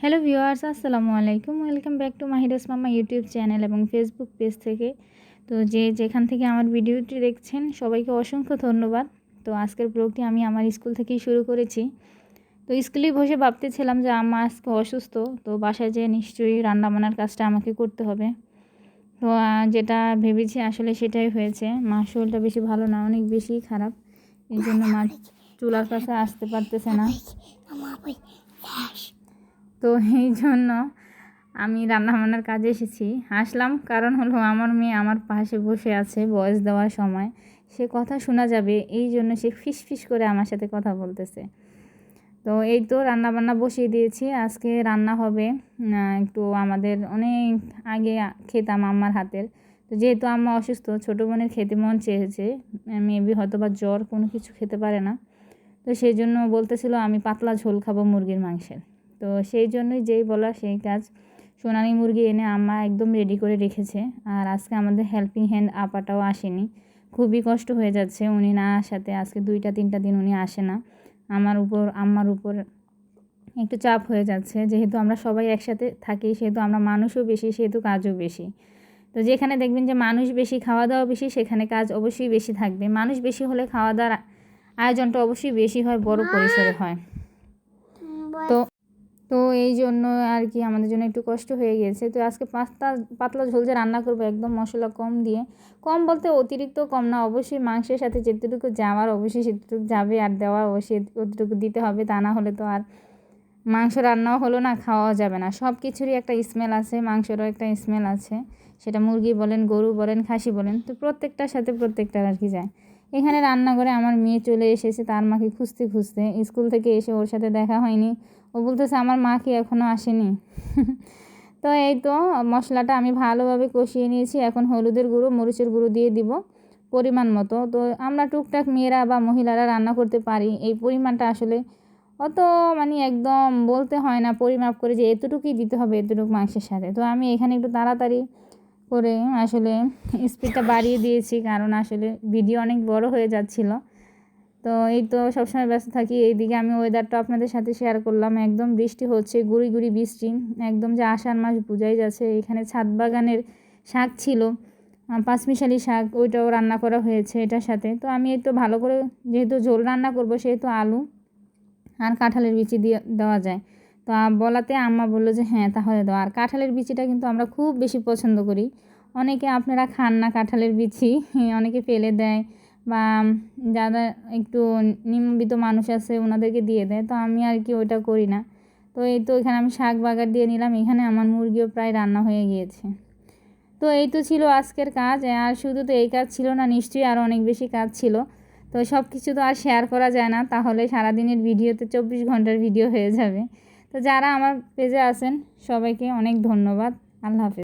Hello viewers আসসালামু আলাইকুম welcome back to Mahira's Mama YouTube channel এবং ফেসবুক পেজ থেকে তো যে যেখান থেকে আমার ভিডিওটি দেখছেন সবাইকে অসংখ্য ধন্যবাদ তো আজকের ব্লগটি আমি আমার স্কুল থেকেই শুরু করেছি তো স্কুলে বসে ভাবতেছিলাম যে আম্মা আজকে অসুস্থ তো বাসায় যেয়ে নিশ্চয়ই রান্নাবান্নার কাজটা আমাকে করতে হবে তো যেটা ভেবেছি আসলে সেটাই হয়েছে মার শরীরটা বেশি ভালো না অনেক বেশি খারাপ এই জন্য মা চুলার কাছে আসতে পারতেছে না তো এই জন্য আমি রান্নাবান্নার কাজে এসেছি। আসলাম কারণ হলো আমার মেয়ে আমার পাশে বসে আছে বয়স দেওয়ার সময়। সে কথা শোনা যাবে, এই জন্য সে ফিস ফিস করে আমার সাথে কথা বলতেছে। তো এই তো রান্নাবান্না বসিয়ে দিয়েছি, আজকে রান্না হবে একটু আমাদের অনেক আগে খেতাম আম্মার হাতের। তো যেহেতু আম্মা অসুস্থ, ছোটো বোনের খেতে মন চেয়েছে, মেবি হয়তো বা জ্বর কোনো কিছু খেতে পারে না। তো সেই জন্য বলতেছিল আমি পাতলা ঝোল খাব মুরগির মাংসের। তো সেই জন্যই যেই বলা সেই কাজ সোনালি মুরগি এনে আম্মা একদম রেডি করে রেখেছে। আর আজকে আমাদের হেল্পিং হ্যান্ড আপাটাও আসেনি। খুবই কষ্ট হয়ে যাচ্ছে উনি না আসাতে। আজকে দুইটা, তিনটা দিন উনি আসে না। আমার উপর, আম্মার উপর একটু চাপ হয়ে যাচ্ছে। যেহেতু আমরা সবাই একসাথে থাকি, সেহেতু আমরা মানুষও বেশি, সেহেতু কাজও বেশি। তো যেখানে দেখবেন যে মানুষ বেশি খাওয়া দাওয়া বেশি, সেখানে কাজ অবশ্যই বেশি থাকবে। মানুষ বেশি হলে খাওয়া দাওয়ার আয়োজনটা অবশ্যই বেশি হয়, বড় পরিসরে হয়। তো এই জন্য আর কি আমাদের জন্য একটু কষ্ট হয়ে গেছে। তো আজকে পাতলা পাতলা ঝোল যে রান্না করব, একদম মশলা কম দিয়ে। কম বলতে অতিরিক্ত কম না, অবশ্যই মাংসের সাথে যেটুকু যাওয়ার অবশ্যই সেটুকু যাবে আর দেওয়ার অবশ্যই অতটুকু দিতে হবে তা না হলে তো আর মাংস রান্নাও হলো না, খাওয়াও যাবে না। সব কিছুরই একটা স্মেল আছে, মাংসেরও একটা স্মেল আছে। সেটা মুরগি বলেন, গরু বলেন, খাসি বলেন, তো প্রত্যেকটার সাথে প্রত্যেকটার আর কি যায়। এখানে রান্নাঘরে আমার মেয়ে চলে এসেছে, তার মাকে খুঁজতে খুঁজতে। স্কুল থেকে এসে ওর সাথে দেখা হয়নি। ও বলতেছে, আমার মা কি এখনও আসেনি? তো এই তো, মশলাটা আমি ভালোভাবে কষিয়ে নিয়েছি। এখন হলুদের গুঁড়ো, মরিচের গুঁড়ো দিয়ে দিব পরিমাণ মতো। তো আমরা টুকটাক মেয়েরা বা মহিলারা রান্না করতে পারি। এই পরিমাণটা আসলে অত মানে একদম বলতে হয় না, পরিমাপ করে যে এতটুকুই দিতে হবে, এতটুকু মাংসের সাথে। তো আমি এখানে একটু তাড়াতাড়ি করে আসলে স্পিডটা বাড়িয়ে দিয়েছি, কারণ আসলে ভিডিও অনেক বড় হয়ে যাচ্ছিল। তো এই তো সবসময় ব্যস্ত থাকি, এইদিকে আমি ওয়েদারটা আপনাদের সাথে শেয়ার করলাম। একদম বৃষ্টি হচ্ছে, গুড়ি গুড়ি বৃষ্টি। একদম যে আষাঢ় মাস বোঝাই যাচ্ছে, এখানে ছাদ বাগানের শাক ছিল পাঁচমিশালি শাক, ওইটাও রান্না করা হয়েছে এটার সাথে। তো আমি এই তো ভালো করে যেহেতু ঝোল রান্না করব, সেহেতু আলু আর কাঁঠালের বিচি দিয়ে দেওয়া যায়। তো বলাতে আম্মা বলল যে হ্যাঁ তাহলে দাও। আর কাঁঠালের বিচিটা কিন্তু আমরা খুব বেশি পছন্দ করি। অনেকে আপনারা খান না কাঁঠালের বিচি, অনেকে ফেলে দেয় বা যারা একটু নিম্নবিত্ত মানুষ আছে ওনাদেরকে দিয়ে দেয়। তো আমি আর কি ওইটা করি না। তো এই তো এখানে আমি শাক বাগার দিয়ে নিলাম, এখানে আমার মুরগিও প্রায় রান্না হয়ে গিয়েছে। তো এই তো ছিল আজকের কাজ, আর শুধু তো এই কাজ ছিল না, নিশ্চয়ই আরও অনেক বেশি কাজ ছিল। তো সব কিছু তো আর শেয়ার করা যায় না, তাহলে সারাদিনের ভিডিওতে চব্বিশ ঘণ্টার ভিডিও হয়ে যাবে। তো যারা আমার পেজে আছেন সবাইকে অনেক ধন্যবাদ। আল্লাহ হাফেজ।